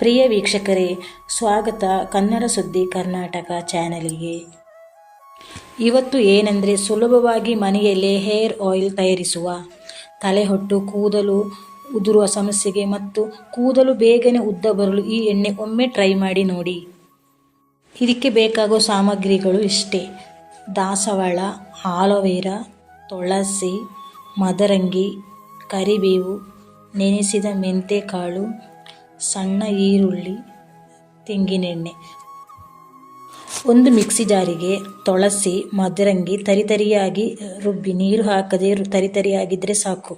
ಪ್ರಿಯ ವೀಕ್ಷಕರೇ, ಸ್ವಾಗತ ಕನ್ನಡ ಸುದ್ದಿ ಕರ್ನಾಟಕ ಚಾನೆಲ್ಗೆ. ಇವತ್ತು ಏನೆಂದರೆ ಸುಲಭವಾಗಿ ಮನೆಯಲ್ಲೇ ಹೇರ್ ಆಯಿಲ್ ತಯಾರಿಸುವ. ತಲೆಹೊಟ್ಟು, ಕೂದಲು ಉದುರುವ ಸಮಸ್ಯೆಗೆ ಮತ್ತು ಕೂದಲು ಬೇಗನೆ ಉದ್ದ ಬರಲು ಈ ಎಣ್ಣೆ ಒಮ್ಮೆ ಟ್ರೈ ಮಾಡಿ ನೋಡಿ. ಇದಕ್ಕೆ ಬೇಕಾಗೋ ಸಾಮಗ್ರಿಗಳು ಇಷ್ಟೇ. ದಾಸವಾಳ, ಆಲೋವೆರಾ, ತುಳಸಿ, ಮದರಂಗಿ, ಕರಿಬೇವು, ನೆನೆಸಿದ ಮೆಂತೆಕಾಳು ಸಣ್ಣ ಈರುಳ್ಳಿ, ತೆಂಗಿನೆಣ್ಣೆ. ಒಂದು ಮಿಕ್ಸಿ ಜಾರಿಗೆ ತೊಳಸಿ ಮದರಂಗಿ ತರಿತರಿಯಾಗಿ ರುಬ್ಬಿ, ನೀರು ಹಾಕದೆ ತರಿತರಿಯಾಗಿದ್ದರೆ ಸಾಕು.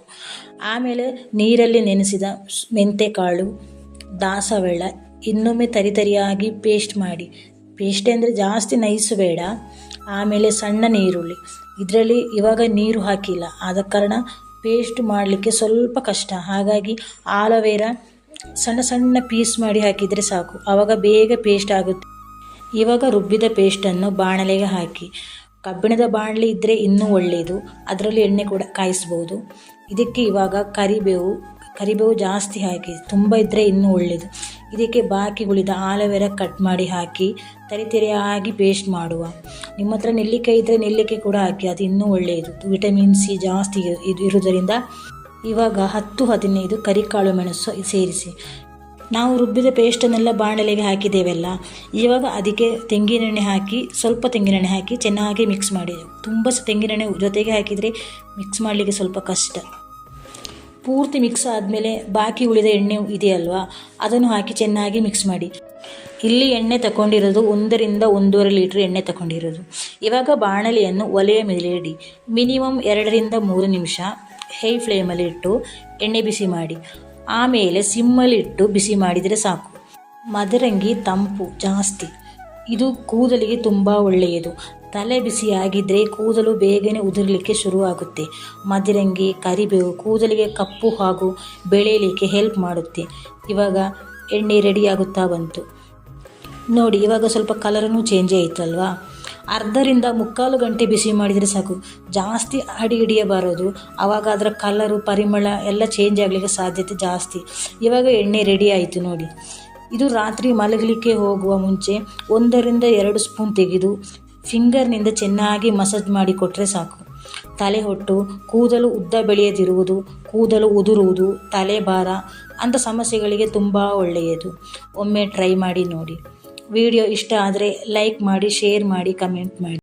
ಆಮೇಲೆ ನೀರಲ್ಲಿ ನೆನೆಸಿದ ಮೆಂತೆಕಾಳು, ದಾಸವಾಳ ಇನ್ನೊಮ್ಮೆ ತರಿತರಿಯಾಗಿ ಪೇಸ್ಟ್ ಮಾಡಿ. ಪೇಸ್ಟ್ ಅಂದರೆ ಜಾಸ್ತಿ ನೈಸು ಬೇಡ, ಆಮೇಲೆ ಸಣ್ಣ ನೀರುಳ್ಳಿ ಇದರಲ್ಲಿ ಇವಾಗ ನೀರು ಹಾಕಿಲ್ಲ. ಆದ ಕಾರಣ ಪೇಸ್ಟ್ ಮಾಡಲಿಕ್ಕೆ ಸ್ವಲ್ಪ ಕಷ್ಟ. ಹಾಗಾಗಿ ಆಲೋವೆರಾ ಸಣ್ಣ ಸಣ್ಣ ಪೀಸ್ ಮಾಡಿ ಹಾಕಿದರೆ ಸಾಕು. ಆವಾಗ ಬೇಗ ಪೇಸ್ಟ್ ಆಗುತ್ತೆ. ಇವಾಗ ರುಬ್ಬಿದ ಪೇಸ್ಟನ್ನು ಬಾಣಲೆಗೆ ಹಾಕಿ. ಕಬ್ಬಿಣದ ಬಾಣಲೆ ಇದ್ದರೆ ಇನ್ನೂ ಒಳ್ಳೆಯದು ಅದರಲ್ಲಿ ಎಣ್ಣೆ ಕೂಡ ಕಾಯಿಸ್ಬೋದು. ಇದಕ್ಕೆ ಇವಾಗ ಕರಿಬೇವು ಕರಿಬೇವು ಜಾಸ್ತಿ ಹಾಕಿ. ತುಂಬ ಇದ್ದರೆ ಇನ್ನೂ ಒಳ್ಳೆಯದು ಇದಕ್ಕೆ ಬಾಕಿ ಉಳಿದ ಆಲೋವೆರಾ ಕಟ್ ಮಾಡಿ ಹಾಕಿ ತರಿತರಿಯಾಗಿ ಪೇಸ್ಟ್ ಮಾಡುವ. ನಿಮ್ಮ ಹತ್ರ ನೆಲ್ಲಿಕಾಯಿ ಇದ್ದರೆ ನೆಲ್ಲಿಕಾಯಿ ಕೂಡ ಹಾಕಿ, ಅದು ಇನ್ನೂ ಒಳ್ಳೆಯದು ವಿಟಮಿನ್ ಸಿ ಜಾಸ್ತಿ ಇದು ಇರುವುದರಿಂದ ಇವಾಗ ಹತ್ತು, ಹದಿನೈದು ಕರಿಕಾಳು ಮೆಣಸು ಸೇರಿಸಿ. ನಾವು ರುಬ್ಬಿದ ಪೇಸ್ಟನ್ನೆಲ್ಲ ಬಾಣಲೆಗೆ ಹಾಕಿದ್ದೇವೆಲ್ಲ, ಇವಾಗ ಅದಕ್ಕೆ ತೆಂಗಿನೆಣ್ಣೆ ಹಾಕಿ, ಸ್ವಲ್ಪ ತೆಂಗಿನೆಣ್ಣೆ ಹಾಕಿ ಚೆನ್ನಾಗಿ ಮಿಕ್ಸ್ ಮಾಡಿ. ತುಂಬ ತೆಂಗಿನೆಣ್ಣೆ ಜೊತೆಗೆ ಹಾಕಿದರೆ ಮಿಕ್ಸ್ ಮಾಡಲಿಕ್ಕೆ ಸ್ವಲ್ಪ ಕಷ್ಟ. ಪೂರ್ತಿ ಮಿಕ್ಸ್ ಆದಮೇಲೆ ಬಾಕಿ ಉಳಿದ ಎಣ್ಣೆ ಇದೆಯಲ್ವಾ ಅದನ್ನು ಹಾಕಿ ಚೆನ್ನಾಗಿ ಮಿಕ್ಸ್ ಮಾಡಿ. ಇಲ್ಲಿ ಎಣ್ಣೆ ತಗೊಂಡಿರೋದು ಒಂದರಿಂದ ಒಂದೂವರೆ ಲೀಟ್ರ್ ಎಣ್ಣೆ ತಗೊಂಡಿರೋದು ಇವಾಗ ಬಾಣಲೆಯನ್ನು ಒಲೆಯ ಮೇಲೆ ಇಡಿ. ಮಿನಿಮಮ್ ಎರಡರಿಂದ ಮೂರು ನಿಮಿಷ. ಹೈ ಫ್ಲೇಮಲ್ಲಿ ಇಟ್ಟು ಎಣ್ಣೆ ಬಿಸಿ ಮಾಡಿ. ಆಮೇಲೆ ಸಿಮ್ಮಲ್ಲಿಟ್ಟು ಬಿಸಿ ಮಾಡಿದರೆ ಸಾಕು. ಮದರಂಗಿ ತಂಪು ಜಾಸ್ತಿ. ಇದು ಕೂದಲಿಗೆ ತುಂಬ ಒಳ್ಳೆಯದು. ತಲೆ ಬಿಸಿಯಾಗಿದ್ದರೆ ಕೂದಲು ಬೇಗನೆ ಉದುರಲಿಕ್ಕೆ ಶುರುವಾಗುತ್ತೆ. ಮದರಂಗಿ, ಕರಿಬೇವು ಕೂದಲಿಗೆ ಕಪ್ಪು ಹಾಗೂ ಬೆಳೆಯಲಿಕ್ಕೆ ಹೆಲ್ಪ್ ಮಾಡುತ್ತೆ. ಇವಾಗ ಎಣ್ಣೆ ರೆಡಿಯಾಗುತ್ತಾ ಬಂತು. ನೋಡಿ, ಇವಾಗ ಸ್ವಲ್ಪ ಕಲರನ್ನು ಚೇಂಜ್ ಆಯಿತಲ್ವಾ? ಅರ್ಧರಿಂದ ಮುಕ್ಕಾಲು ಗಂಟೆ ಬಿಸಿ ಮಾಡಿದರೆ ಸಾಕು. ಜಾಸ್ತಿ ಅಡಿ ಹಿಡಿಯಬಾರದು. ಆವಾಗ ಅದರ ಕಲರು, ಪರಿಮಳ ಎಲ್ಲ ಚೇಂಜ್ ಆಗಲಿಕ್ಕೆ ಸಾಧ್ಯತೆ ಜಾಸ್ತಿ. ಇವಾಗ ಎಣ್ಣೆ ರೆಡಿ ಆಯಿತು ನೋಡಿ. ಇದು ರಾತ್ರಿ ಮಲಗಲಿಕ್ಕೆ ಹೋಗುವ ಮುಂಚೆ ಒಂದರಿಂದ ಎರಡು ಸ್ಪೂನ್ ತೆಗೆದು ಫಿಂಗರ್ನಿಂದ ಚೆನ್ನಾಗಿ ಮಸಾಜ್ ಮಾಡಿ ಕೊಟ್ಟರೆ ಸಾಕು. ತಲೆ ಹೊಟ್ಟು, ಕೂದಲು ಉದ್ದ ಬೆಳೆಯದಿರುವುದು, ಕೂದಲು ಉದುರುವುದು, ತಲೆ ಭಾರ ಅಂಥ ಸಮಸ್ಯೆಗಳಿಗೆ ತುಂಬ ಒಳ್ಳೆಯದು. ಒಮ್ಮೆ ಟ್ರೈ ಮಾಡಿ ನೋಡಿ. ವಿಡಿಯೋ ಇಷ್ಟ ಆದರೆ ಲೈಕ್ ಮಾಡಿ ಶೇರ್ ಮಾಡಿ ಕಮೆಂಟ್ ಮಾಡಿ.